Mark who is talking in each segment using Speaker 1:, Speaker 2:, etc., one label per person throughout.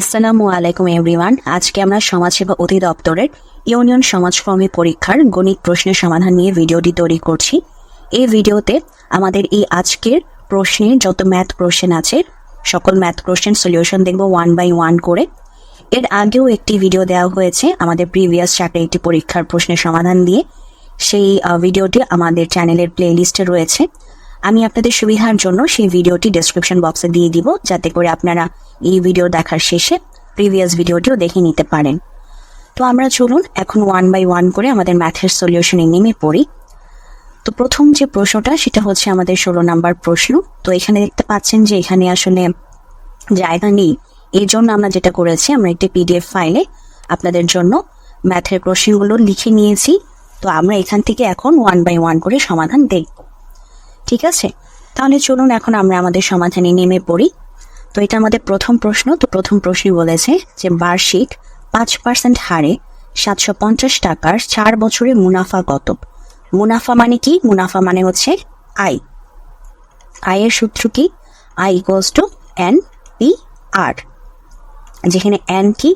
Speaker 1: আসসালামু আলাইকুম এভরিওয়ান আজকে আমরা সমাজসেবা অধিদপ্তরের ইউনিয়ন সমাজকর্মী পরীক্ষার গণিত প্রশ্নের সমাধান নিয়ে ভিডিওটি তৈরি করছি। এই ভিডিওতে আমাদের এই আজকের প্রশ্নের যত ম্যাথ কোশ্চেন আছে, সকল ম্যাথ কোশ্চেন সলিউশন দেখব ওয়ান বাই ওয়ান করে। এর আগেও একটি ভিডিও দেওয়া হয়েছে আমাদের প্রিভিয়াস চ্যাপ্টার একটি পরীক্ষার প্রশ্নের সমাধান দিয়ে। সেই ভিডিওটি আমাদের চ্যানেলের প্লে লিস্টে রয়েছে। আমি আপনাদের সুবিধার জন্য সেই ভিডিওটি ডেসক্রিপশন বক্সে দিয়ে দিব, যাতে করে আপনারা এই ভিডিও দেখার শেষে প্রিভিয়াস ভিডিওটিও দেখে নিতে পারেন। তো আমরা চলুন এখন ওয়ান বাই ওয়ান করে আমাদের ম্যাথের সলিউশনে নেমে পড়ি। তো প্রথম যে প্রশ্নটা, সেটা হচ্ছে আমাদের ষোলো নাম্বার প্রশ্ন। তো এখানে দেখতে পাচ্ছেন যে এখানে আসলে জায়গা নেই। এই জন্য আমরা যেটা করেছি, আমরা একটি পিডিএফ ফাইলে আপনাদের জন্য ম্যাথের প্রশ্নগুলো লিখে নিয়েছি। তো আমরা এখান থেকে এখন ওয়ান বাই ওয়ান করে সমাধান দেখব। ঠিক আছে? তাহলে চলুন এখন আমরা আমাদের সমাধানে নেমে পড়ি। তো এটা আমাদের প্রথম প্রশ্ন, তো প্রথম প্রশ্নই বলেছে যে বার্ষিক পাঁচ পার্সেন্ট হারে সাতশো পঞ্চাশ টাকার চার বছরে মুনাফা কত? মুনাফা মানে কি? মুনাফা মানে হচ্ছে আয়। আয়ের সূত্র কি? I equals to N P R যেখানে এন কি?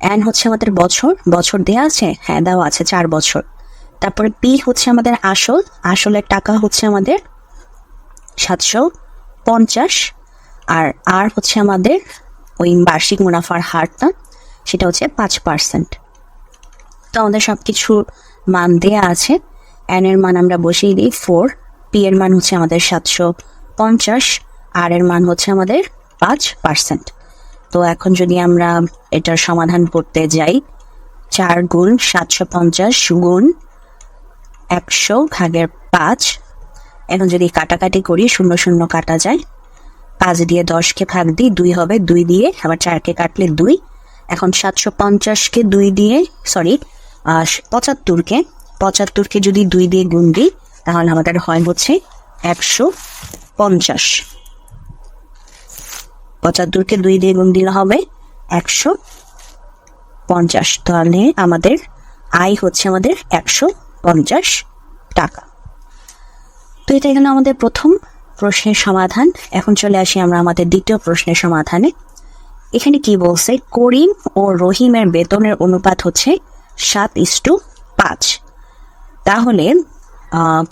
Speaker 1: এন হচ্ছে আমাদের বছর বছর দেওয়া আছে হ্যাঁ দেওয়া আছে, চার বছর। তারপরে পি হচ্ছে আমাদের আসল, আসলের টাকা হচ্ছে আমাদের সাতশো পঞ্চাশ আর আর হচ্ছে আমাদের ওই বার্ষিক মুনাফার হারটা, সেটা হচ্ছে পাঁচ পার্সেন্ট। তো আমাদের সব কিছুর মান দেয়া আছে। এন এর মান আমরা বসিয়ে দিই ফোর পি এর মান হচ্ছে আমাদের সাতশো পঞ্চাশ আর এর মান হচ্ছে আমাদের পাঁচ পার্সেন্ট। তো এখন যদি আমরা এটার সমাধান করতে যাই, চার গুণ সাতশো পঞ্চাশ গুণ একশো ভাগের পাঁচ, এখন যদি কাটাকাটি করি, শূন্য শূন্য কাটা যায় পাঁচ দিয়ে দশকে ভাগ দিই, দুই হবে দুই দিয়ে, আবার চারকে কাটলে দুই। এখন সাতশো পঞ্চাশকে দুই দিয়ে সরি পঁচাত্তরকে। পঁচাত্তরকে যদি দুই দিয়ে গুণ দিই, তাহলে আমাদের হয় হচ্ছে একশো পঞ্চাশ। পঁচাত্তরকে দুই দিয়ে গুণ দিলে হবে একশো পঞ্চাশ। তাহলে আমাদের আয় হচ্ছে আমাদের একশো পঞ্চাশ টাকা। তো এটা এখানে আমাদের প্রথম প্রশ্নের সমাধান। এখন চলে আসি আমরা আমাদের দ্বিতীয় প্রশ্নের সমাধানে। এখানে কি বলছে? করিম ও রহিমের বেতনের অনুপাত হচ্ছে সাত ইস্টু পাঁচ। তাহলে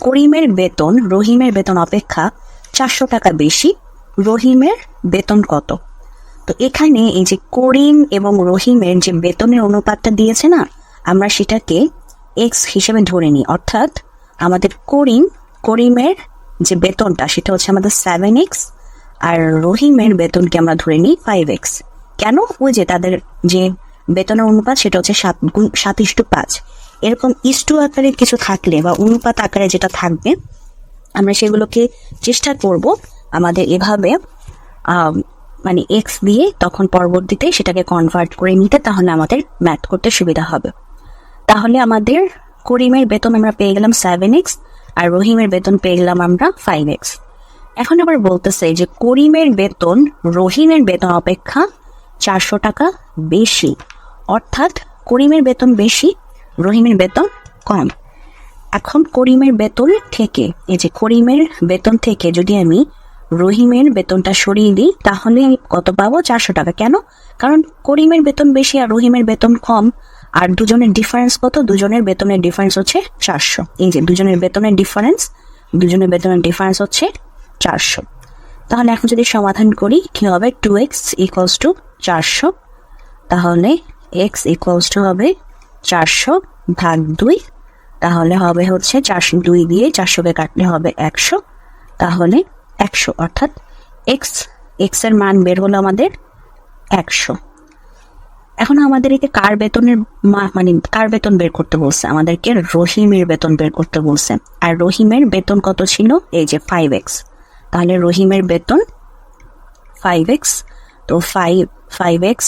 Speaker 1: করিমের বেতন, রহিমের বেতন অপেক্ষা চারশো টাকা বেশি, রহিমের বেতন কত? তো এখানে এই যে করিম এবং রহিমের যে বেতনের অনুপাতটা দিয়েছে না, আমরা সেটাকে এক্স হিসেবে ধরে নিই। অর্থাৎ আমাদের করিম, করিমের যে বেতনটা, সেটা হচ্ছে আমাদের সেভেন এক্স আর রহিমের বেতনকে আমরা ধরে নিই ফাইভ এক্স কেন? ওই যে তাদের যে বেতনের অনুপাত, সেটা হচ্ছে সাত গুণ সাত ইস্টু পাঁচ। এরকম ইস্টু আকারে কিছু থাকলে বা অনুপাত আকারে যেটা থাকবে, আমরা সেগুলোকে চেষ্টা করব আমাদের এভাবে মানে এক্স দিয়ে তখন পরবর্তীতে সেটাকে কনভার্ট করে নিতে, তাহলে আমাদের ম্যাথ করতে সুবিধা হবে। তাহলে আমাদের করিমের বেতন আমরা পেয়ে গেলাম সেভেন এক্স আর রহিমের বেতন পেয়ে গেলাম আমরা ফাইভ এক্স এখন আবার বলতেছে যে করিমের বেতন, রহিমের বেতন অপেক্ষা চারশো টাকা বেশি। অর্থাৎ করিমের বেতন বেশি, রহিমের বেতন কম। এখন করিমের বেতন থেকে, এই যে করিমের বেতন থেকে যদি আমি রহিমের বেতনটা সরিয়ে দিই, তাহলে আমি কত পাবো? চারশো টাকা। কেন? কারণ করিমের বেতন বেশি আর রহিমের বেতন কম। আর দুজনের ডিফারেন্স কত? দুজনের বেতনের ডিফারেন্স হচ্ছে চারশো। এই যে দুজনের বেতনের ডিফারেন্স দুজনের বেতনের ডিফারেন্স হচ্ছে চারশো। তাহলে এখন যদি সমাধান করি, কি হবে? টু এক্স ইকুয়ালস টু চারশো। তাহলে এক্স ইকুয়ালস টু হবে চারশো ভাগ দুই। তাহলে হবে হচ্ছে চারশো দুই দিয়ে চারশোকে কাটলে হবে একশো। তাহলে একশো, অর্থাৎ এক্স এক্সের মান বের হলো আমাদের একশো। এখন আমাদের এতে কার বেতনের মানে কার বেতন বের করতে বলছে? আমাদেরকে রহিমের বেতন বের করতে বলছে। আর রহিমের বেতন কত ছিল? এই যে ফাইভ এক্স তাহলে রহিমের বেতন ফাইভ এক্স তো ফাইভ ফাইভ এক্স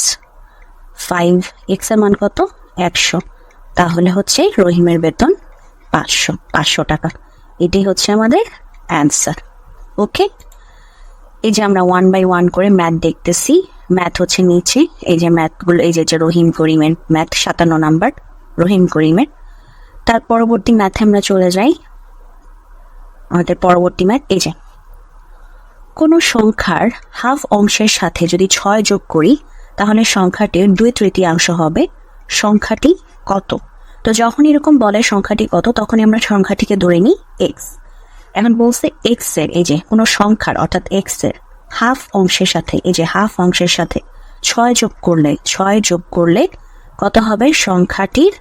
Speaker 1: ফাইভ এক্সের মান কত? একশো। তাহলে হচ্ছে রহিমের বেতন পাঁচশো পাঁচশো টাকা। এটাই হচ্ছে আমাদের অ্যান্সার ওকে এই যে আমরা ওয়ান বাই ওয়ান করে ম্যাথ দেখতেছি। ম্যাথ হচ্ছে নিচে, এই যে ম্যাথগুলো এই যে রহিম করিমের ম্যাথ সাতান্ন নাম্বার রহিম করিমের। তার পরবর্তী ম্যাথে আমরা চলে যাই। আমাদের পরবর্তী ম্যাথ এই যে। কোনো সংখ্যার হাফ অংশের সাথে যদি ছয় যোগ করি, তাহলে সংখ্যাটির দুই তৃতীয়াংশ হবে। সংখ্যাটি কত? তো যখন এরকম বলে সংখ্যাটি কত, তখনই আমরা সংখ্যাটিকে ধরে নিই এক্স এখন বলছে এক্সের, এই যে, কোনো সংখ্যার, অর্থাৎ এক্সের হাফ অংশের সাথে, এই যে হাফ অংশের সাথে ছয় যোগ করলে, ছয় যোগ করলে কত হবে? সংখ্যাটির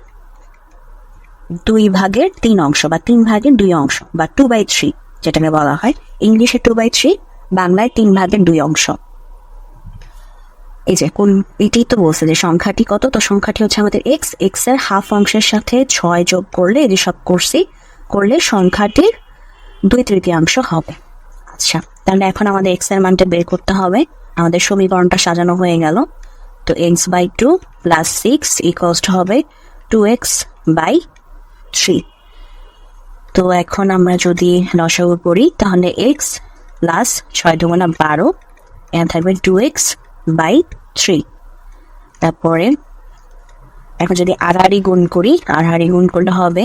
Speaker 1: দুই ভাগের তিন অংশ বা তিন ভাগের দুই অংশ বা টু বাই থ্রি যেটাকে বলা হয়। ইংলিশে টু বাই থ্রি বাংলায় তিন ভাগের দুই অংশ। এই যে, কোন, এটাই তো বলছে যে সংখ্যাটি কত? তো সংখ্যাটি হচ্ছে আমাদের এক্স এক্সের হাফ অংশের সাথে ছয় যোগ করলে, এই যে সব করছি, করলে সংখ্যাটির দুই তৃতীয়াংশ হবে। আচ্ছা তাহলে এখন আমাদের এক্সের মানটা বের করতে হবে। আমাদের সমীকরণটা সাজানো হয়ে গেল। তো X by two plus six ইকোয়াস্ট হবে টু এক্স বাই থ্রি তো এখন আমরা যদি লসাগু করি, তাহলে এক্স প্লাস ছয় দুগুণা বারো এখানে থাকবে টু এক্স বাই থ্রি তারপরে এখন যদি আড়াআড়ি গুণ করি, আড়াআড়ি গুণ করলে হবে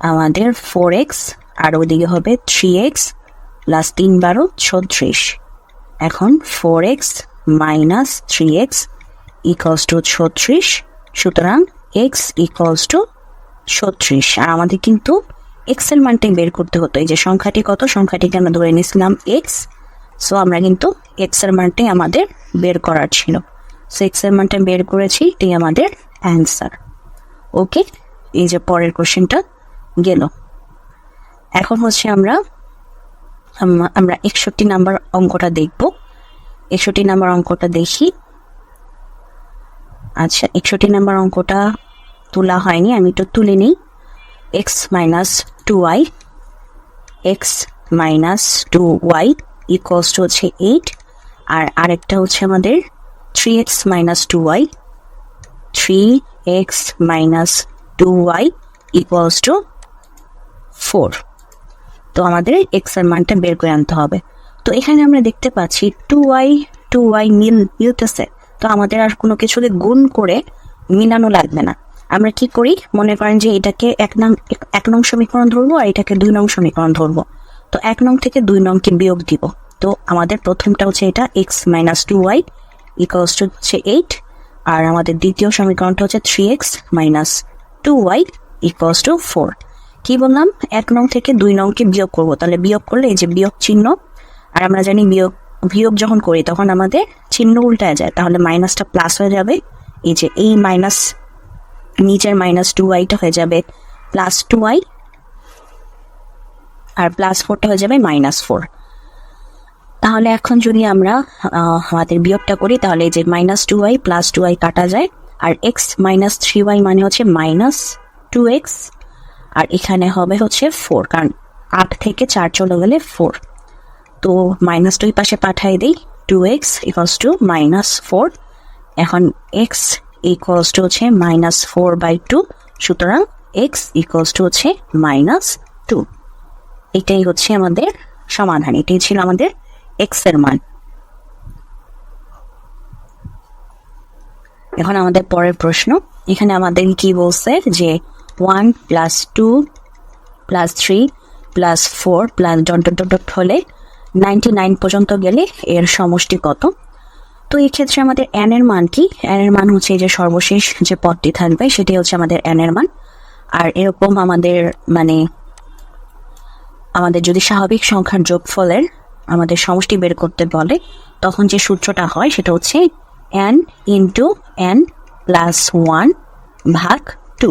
Speaker 1: আমাদের ফোর এক্স আর ওদিকে হবে থ্রি এক্স প্লাস তিন বারো ছত্রিশ। এখন four X minus three X equals to ছত্রিশ, সুতরাং এক্স ইকলস টু ছত্রিশ। আর আমাদের কিন্তু এক্সের মানটাই বের করতে হতো, এই যে সংখ্যাটি কত? সংখ্যাটিকে আমরা ধরে নিয়েছিলাম এক্স সো আমরা কিন্তু এক্সের মানটাই আমাদের বের করার ছিল। সো এক্সের মানটা বের করেছি, এটাই আমাদের অ্যান্সার ওকে এই যে পরের কোশ্চেনটা গেল। এখন হচ্ছে আমরা আমরা একষট্টি নাম্বার অঙ্কটা দেখব। একষট্টি নাম্বার অঙ্কটা দেখি। আচ্ছা একষট্টি নাম্বার অঙ্কটা তোলা হয়নি, আমি একটু তুলে নিই। X minus two Y, X minus two Y equals to হচ্ছে এইট, আর আরেকটা হচ্ছে আমাদের three X minus two Y, three X minus two Y equals to four. তো আমাদের এক্সের মানটা বের করে আনতে হবে। তো এখানে আমরা দেখতে পাচ্ছি টু ওয়াই টু ওয়াই মিল, মিলতেছে। তো আমাদের আর কোনো কিছুকে গুণ করে মিলানো লাগবে না। আমরা কি করি? মনে করেন যে এটাকে এক নং, এক- নং সমীকরণ ধরবো আর এটাকে দুই নং সমীকরণ ধরবো। তো এক নং থেকে দুই নংকে বিয়োগ দিব। তো আমাদের প্রথমটা হচ্ছে এটা X minus two Y equals to হচ্ছে এইট আর আমাদের দ্বিতীয় সমীকরণটা হচ্ছে three X minus two Y equals to four কি বললাম? এক নং থেকে দুই নংকে বিয়োগ করব। তাহলে বিয়োগ করলে এই যে বিয়োগ চিহ্ন, আর আমরা জানি বিয়োগ বিয়োগ যখন করি তখন আমাদের চিহ্ন উল্টায় যায়। তাহলে মাইনাসটা প্লাস হয়ে যাবে। এই যে এই মাইনাস নিচের মাইনাস টু ওয়াইটা হয়ে যাবে প্লাস টু ওয়াই আর প্লাস ফোরটা হয়ে যাবে মাইনাস ফোর তাহলে এখন যদি আমরা আমাদের বিয়োগটা করি, তাহলে এই যে minus two Y plus two Y কাটা যায়। আর এক্স মাইনাস থ্রি ওয়াই মানে হচ্ছে মাইনাস টু এক্স আর এখানে হবে হচ্ছে ফোর কারণ আট থেকে চার চলে গেলে ফোর তো মাইনাস দুই পাশে পাঠাই দিই two X equals to minus four এখন এক্স ইকুয়ালস টু হচ্ছে মাইনাস ফোর বাই টু সুতরাং এক্স ইকুয়ালস টু হচ্ছে মাইনাস টু এটাই হচ্ছে আমাদের সমাধান, এটাই ছিল আমাদের এক্সের মান। এখন আমাদের পরের প্রশ্ন, এখানে আমাদের কি বলছে যে one plus two plus three plus four plus dot dot dot হলে নাইনটি নাইন পর্যন্ত গেলে এর সমষ্টি কত? তো এই ক্ষেত্রে আমাদের এন এর মান কি? এন এর মান হচ্ছে এই যে সর্বশেষ যে পদটি থাকবে, সেটি হচ্ছে আমাদের এন এর মান। আর এরকম আমাদের মানে আমাদের যদি স্বাভাবিক সংখ্যার যোগফলের আমাদের সমষ্টি বের করতে বলে, তখন যে সূত্রটা হয় সেটা হচ্ছে N into N plus one ভাগ টু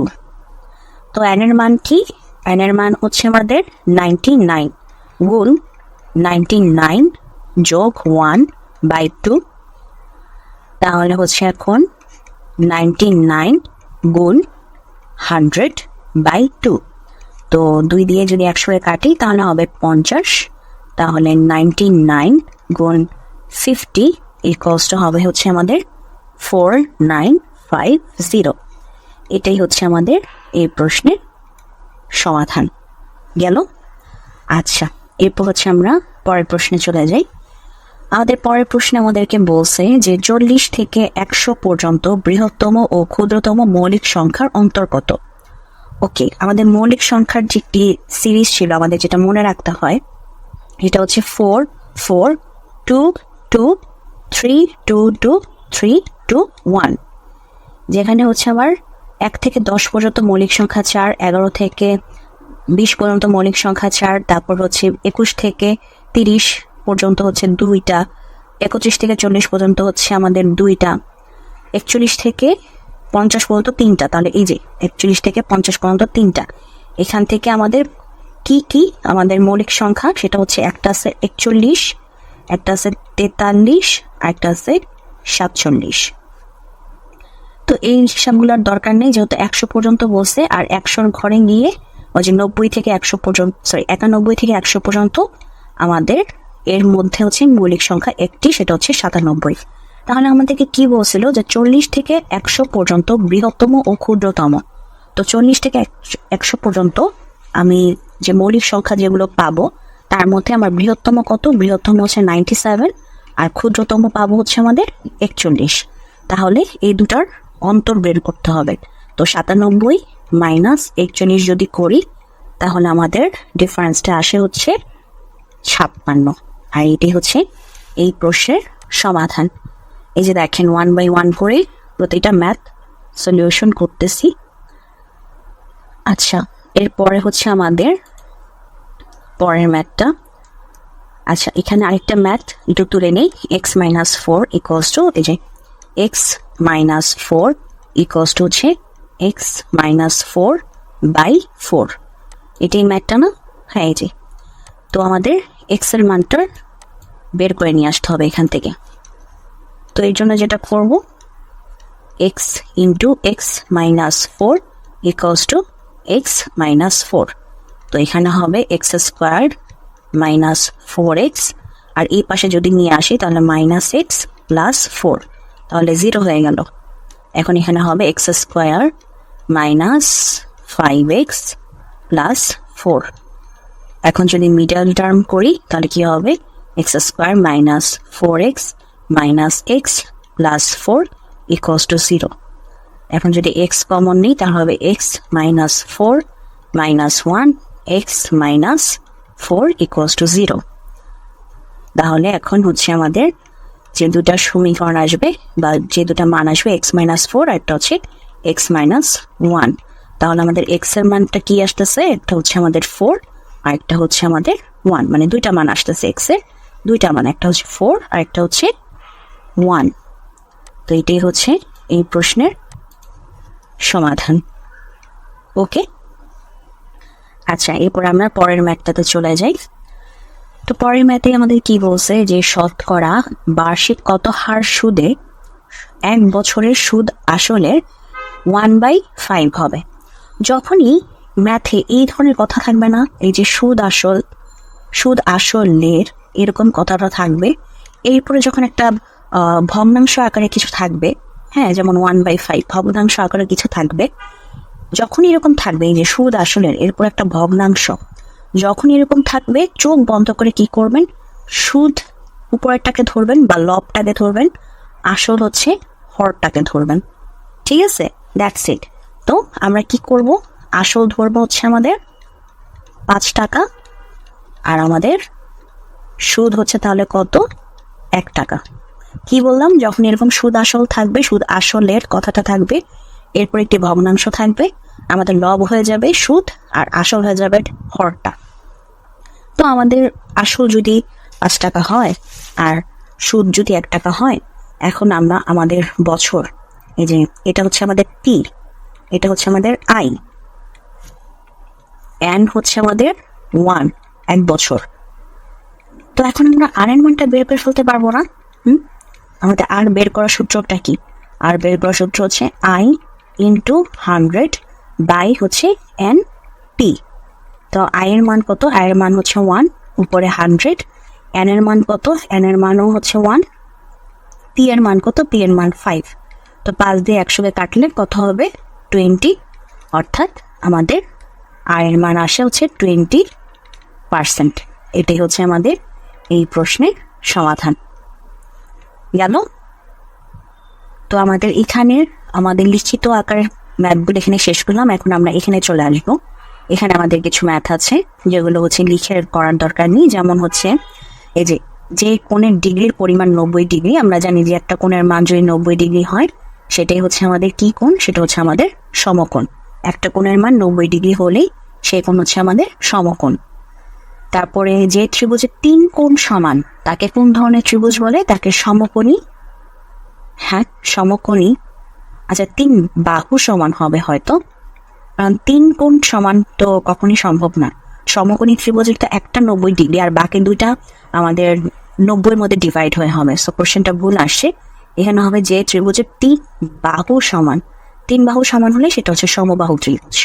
Speaker 1: তো এন এর মান কি? এন এর মান হচ্ছে আমাদের নাইনটি নাইন গুণ নাইনটি নাইন যোগ ওয়ান বাই টু তাহলে হচ্ছে এখন নাইনটি নাইন গুণ হান্ড্রেড বাই টু তো দুই দিয়ে যদি একশো কাটি, তাহলে হবে পঞ্চাশ। তাহলে নাইনটি নাইন গুণ ফিফটি ইকলস টু হবে হচ্ছে আমাদের ফোর নাইন ফাইভ জিরো এটাই হচ্ছে আমাদের এই প্রশ্নের সমাধান। গেল? আচ্ছা এরপর হচ্ছে আমরা পরের প্রশ্নে চলে যাই। আমাদের পরের প্রশ্নে আমাদেরকে বলছে যে চল্লিশ থেকে একশো পর্যন্ত বৃহত্তম ও ক্ষুদ্রতম মৌলিক সংখ্যার অন্তর্গত ওকে, আমাদের মৌলিক সংখ্যার যে একটি সিরিজ ছিল, আমাদের যেটা মনে রাখতে হয়, এটা হচ্ছে four four, two two, three, two two, three, two, one. যেখানে হচ্ছে আমার এক থেকে দশ পর্যন্ত মৌলিক সংখ্যা চার, এগারো থেকে বিশ পর্যন্ত মৌলিক সংখ্যা চার, তারপর হচ্ছে একুশ থেকে তিরিশ পর্যন্ত হচ্ছে দুইটা, একত্রিশ থেকে চল্লিশ পর্যন্ত হচ্ছে আমাদের দুইটা, একচল্লিশ থেকে পঞ্চাশ পর্যন্ত তিনটা, তাহলে এই যে একচল্লিশ থেকে পঞ্চাশ পর্যন্ত তিনটা, এখান থেকে আমাদের কি কি আমাদের মৌলিক সংখ্যা, সেটা হচ্ছে একটা আছে একচল্লিশ, একটা আছে তেতাল্লিশ, আর একটা আছে সাতচল্লিশ। তো এই হিসাবগুলোর দরকার নেই, যেহেতু একশো পর্যন্ত বসে আর একশোর ঘরে গিয়ে ওই যে নব্বই থেকে একশো পর্যন্ত সরি একানব্বই থেকে একশো পর্যন্ত আমাদের এর মধ্যে হচ্ছে মৌলিক সংখ্যা একটি, সেটা হচ্ছে সাতানব্বই। তাহলে আমাদেরকে কি বলছিল যে চল্লিশ থেকে একশো পর্যন্ত বৃহত্তম ও ক্ষুদ্রতম। তো চল্লিশ থেকে একশো পর্যন্ত আমি যে মৌলিক সংখ্যা যেগুলো পাবো, তার মধ্যে আমার বৃহত্তম কত? বৃহত্তম হচ্ছে নাইনটি সেভেন, আর ক্ষুদ্রতম পাবো হচ্ছে আমাদের একচল্লিশ। তাহলে এই দুটার অন্তর বের করতে হবে। তো সাতানব্বই মাইনাস একচল্লিশ যদি করি, তাহলে আমাদের ডিফারেন্সটা আসে হচ্ছে ছাপ্পান্ন। আর এটি হচ্ছে এই প্রশ্নের সমাধান। এই যে দেখেন ওয়ান বাই ওয়ান করে প্রতিটা ম্যাথ সলিউশন করতেছি। আচ্ছা এরপরে হচ্ছে আমাদের পরের ম্যাথটা আচ্ছা এখানে আরেকটা ম্যাথ একটু তুলে নেই X minus four equals to এই যে X minus four equals to হচ্ছে X minus four by four এটাই ম্যাথটা না? হ্যাঁ এই যে। তো আমাদের এক্সের মানটা বের করে নিয়ে আসতে হবে এখান থেকে। তো এর জন্য যেটা করব X into X minus four equals to X minus four তো এখানে হবে X square minus four X আর এই পাশে যদি নিয়ে আসি, তাহলে মাইনাস এক্স প্লাস ফোর তাহলে জিরো হয়ে গেল। এখন এখানে হবে X square minus five X plus four এখন যদি মিডল টার্ম করি, তাহলে কি হবে? X square minus four X minus X plus four equals to zero এখন যদি এক্স কমন নিই, তাহলে হবে X minus four minus one X minus four equals to zero তাহলে এখন হচ্ছে আমাদের যে দুটা সমীকরণ আসবে বা যে দুটা মান আসবে এক্স মাইনাস ফোর আর একটা হচ্ছে এক্স মাইনাস ওয়ান তাহলে আমাদের এক্সের মানটা কি আসতেছে? একটা হচ্ছে আমাদের ফোর আর একটা হচ্ছে আমাদের ওয়ান মানে দুইটা মান আসতেছে এক্সের। দুইটা মান, একটা হচ্ছে ফোর আর একটা হচ্ছে ওয়ান তো এটাই হচ্ছে এই প্রশ্নের সমাধান। ওকে আচ্ছা এরপর আমরা পরের ম্যাথটাতে চলে যাই। তো পরের ম্যাথে আমাদের কি বলছে? যে শতকরা বার্ষিক কত হার সুদে এক বছরের সুদ আসলে ওয়ান বাই ফাইভ হবে। যখনই ম্যাথে এই ধরনের কথা থাকবে না, এই যে সুদ আসল, সুদ আসলের এরকম কথাটা থাকবে, এরপরে যখন একটা ভগ্নাংশ আকারে কিছু থাকবে হ্যাঁ যেমন ওয়ান বাই ফাইভ ভগ্নাংশ আকারে কিছু থাকবে যখন এরকম থাকবে, এই যে সুদ আসলের, এরপর একটা ভগ্নাংশ যখন এরকম থাকবে, চোখ বন্ধ করে কি করবেন? সুদ উপরেরটাকে ধরবেন বা লবটাকে ধরবেন। আসল হচ্ছে হরটাকে ধরবেন। ঠিক আছে? দ্যাটস ইট তো আমরা কি করব? আসল ধরবো হচ্ছে আমাদের পাঁচ টাকা। আর আমাদের সুদ হচ্ছে তাহলে কত? এক টাকা। কি বললাম? যখন এরকম সুদ আসল থাকবে, সুদ আসলের কথাটা থাকবে, এরপর একটি ভগ্নাংশ থাকবে। আমাদের লব হয়ে যাবে সুদ আর আসল হয়ে যাবে হরটা। তো আমাদের আসল যদি পাঁচ টাকা হয় আর সুদ যদি এক টাকা হয়, এখন আমরা আমাদের বছর। এই যে এটা হচ্ছে আমাদের টি এটা হচ্ছে আমাদের আই এন হচ্ছে আমাদের ওয়ান, এক বছর। তো এখন আমরা আর এর মানটা বের করে ফেলতে পারব না, হুম? আমাদের আর বের করার সূত্রটা কি? আর বের করার সূত্র হচ্ছে আই ইন্টু হান্ড্রেড বাই হচ্ছে এন টি তো আই এর মান কত? আই এর মান হচ্ছে ওয়ান উপরে হান্ড্রেড এন এর মান কত? এন এর মানও হচ্ছে ওয়ান পি এর মান কত? পি এর মান ফাইভ তো পাঁচ দিয়ে একশোকে কাটলে কত হবে? টোয়েন্টি অর্থাৎ আমাদের আয়ের মান আসে হচ্ছে টোয়েন্টি পার্সেন্ট এটাই হচ্ছে আমাদের এই প্রশ্নের সমাধান। গেল? তো আমাদের এখানের আমাদের লিখিত আকারের ম্যাথগুলো এখানে শেষ করলাম। এখন আমরা এখানে চলে আসব। এখানে আমাদের কিছু ম্যাথ আছে, যেগুলো হচ্ছে লিখে করার দরকার নেই। যেমন হচ্ছে, এই যে যে কোণের ডিগ্রির পরিমাণ নব্বই ডিগ্রি, আমরা জানি যে একটা কোণের মান যদি নব্বই ডিগ্রি হয়, সেটাই হচ্ছে আমাদের কি কোণ? সেটা হচ্ছে আমাদের সমকোণ। একটা কোণের মান নব্বই ডিগ্রি হলেই সেই কোণ হচ্ছে আমাদের সমকোণ। তারপরে যে ত্রিভুজের তিন কোণ সমান, তাকে কোন ধরনের ত্রিভুজ বলে? তাকে সমকোণী হ্যাঁ সমকোণী আচ্ছা তিন বাহু সমান হবে হয়তো। কারণ তিন কোণ সমান তো কখনই সম্ভব না। সমকোণী ত্রিভুজের তো একটা নব্বই ডিগ্রি, আর বাকি দুইটা আমাদের নব্বইয়ের মধ্যে ডিভাইড হয়ে হবে। সো কোশ্চেনটা ভুল আসছে। এখানে হবে যে ত্রিভুজের তিন বাহু সমান। তিন বাহু সমান হলে সেটা হচ্ছে সমবাহু ত্রিভুজ।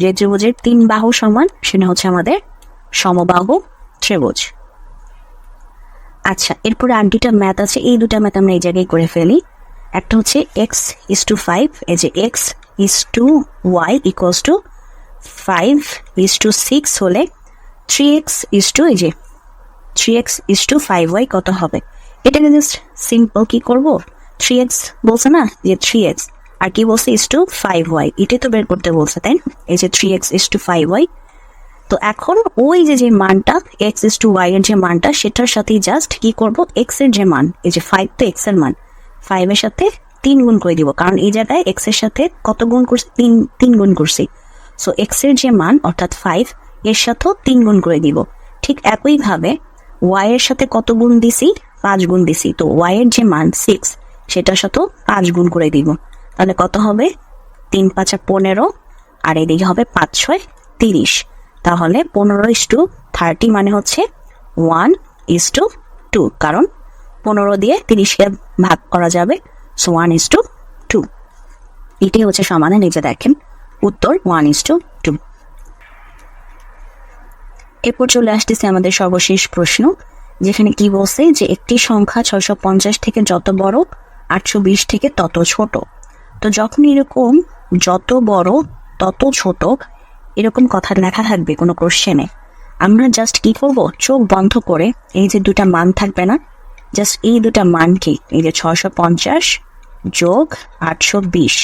Speaker 1: যে ত্রিভুজের তিন বাহু সমান, সেটা হচ্ছে আমাদের সমবাহু ত্রিভুজ। আচ্ছা এরপরে আর দুটা ম্যাথ আছে। এই দুটা ম্যাথ আমরা এই জায়গায় করে ফেলি। একটা হচ্ছে এক্স ইস টু ফাইভ এই যে X is to Y equals to five is to six হলে থ্রি এক্স ইস টু এই যে three X is to five Y কত হবে? এটাকে জাস্ট সিম্পল কি করব? থ্রি এক্স বলছে না যে থ্রি এক্স আর কি বলছে ইস টু ফাইভ ওয়াই এটাই তো বের করতে বলছে, তাই এই যে three X is to five Y তো এখন ওই যে যে মানটা এক্স ইস টু ওয়াই এর যে মানটা, সেটার সাথেই জাস্ট কি করব? এক্সের যে মান, এই যে ফাইভ তো এক্সের মান। ফাইভ এর সাথে তিন গুণ করে দিব। কারণ এই জায়গায় এক্সের সাথে কত গুণ করছি? তিন তিন গুণ করছি। সো এক্সের যে মান, অর্থাৎ ফাইভ এর সাথেও তিন গুণ করে দিব। ঠিক একইভাবে ওয়াই এর সাথে কত গুণ দিছি? পাঁচ গুণ দিছি। তো ওয়াই এর যে মান সিক্স সেটার সাথেও পাঁচ গুণ করে দিব। তাহলে কত হবে? তিন পাঁচা পনেরো, আর এদিকে হবে পাঁচ ছয় তিরিশ। তাহলে পনেরো ইস টু থার্টি মানে হচ্ছে ওয়ান ইস টু টু কারণ পনেরো দিয়ে তিরিশকে ভাগ করা যাবে। So one is to two এটাই হচ্ছে এই যে দেখেন, উত্তর ওয়ান ইস টু টু এরপর চলে আসতেছে আমাদের সর্বশেষ প্রশ্ন, যেখানে কি বলছে যে একটি সংখ্যা ছয়শো পঞ্চাশ থেকে যত বড়, আটশো বিশ থেকে তত ছোট। তো যখন এরকম যত বড়, তত ছোট, এরকম কথা লেখা থাকবে কোনো কোশ্চেনে আমরা জাস্ট কি করব? চোখ বন্ধ করে এই যে দুটা মান থাকবে না জাস্ট এই দুটা মানকে এই যে ছশো পঞ্চাশ যোগ আটশো বিশ।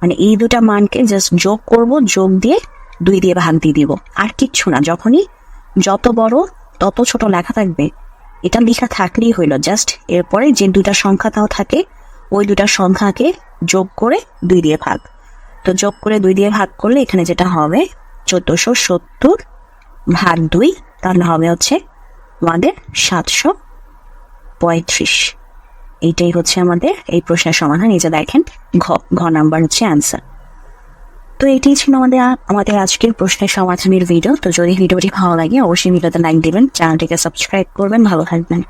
Speaker 1: মানে এই দুটা মানকে জাস্ট যোগ করব, যোগ দিয়ে দুই দিয়ে ভাগ দিয়ে দিব। আর কিচ্ছু না, যখনই যত বড়, তত ছোট লেখা থাকবে। এটা লেখা থাকলেই হইল। জাস্ট এরপরে যে দুটা সংখ্যা তাও থাকে, ওই দুটা সংখ্যাকে যোগ করে দুই দিয়ে ভাগ। তো যোগ করে দুই দিয়ে ভাগ করলে এখানে যেটা হবে, চোদ্দশো সত্তর ভাগ দুই, তাহলে হবে হচ্ছে আমাদের সাতশো পঁয়ত্রিশ। এইটাই হচ্ছে আমাদের এই প্রশ্নের সমাধান। এই যে দেখেন, ঘ ঘ নাম্বার হচ্ছে অ্যান্সার তো এটাই ছিল আমাদের আমাদের আজকের প্রশ্নের সমাধানের ভিডিও তো যদি ভিডিওটি ভালো লাগে, অবশ্যই ভিডিওতে লাইক দেবেন চ্যানেলটিকে সাবস্ক্রাইব করবেন। ভালো থাকবেন।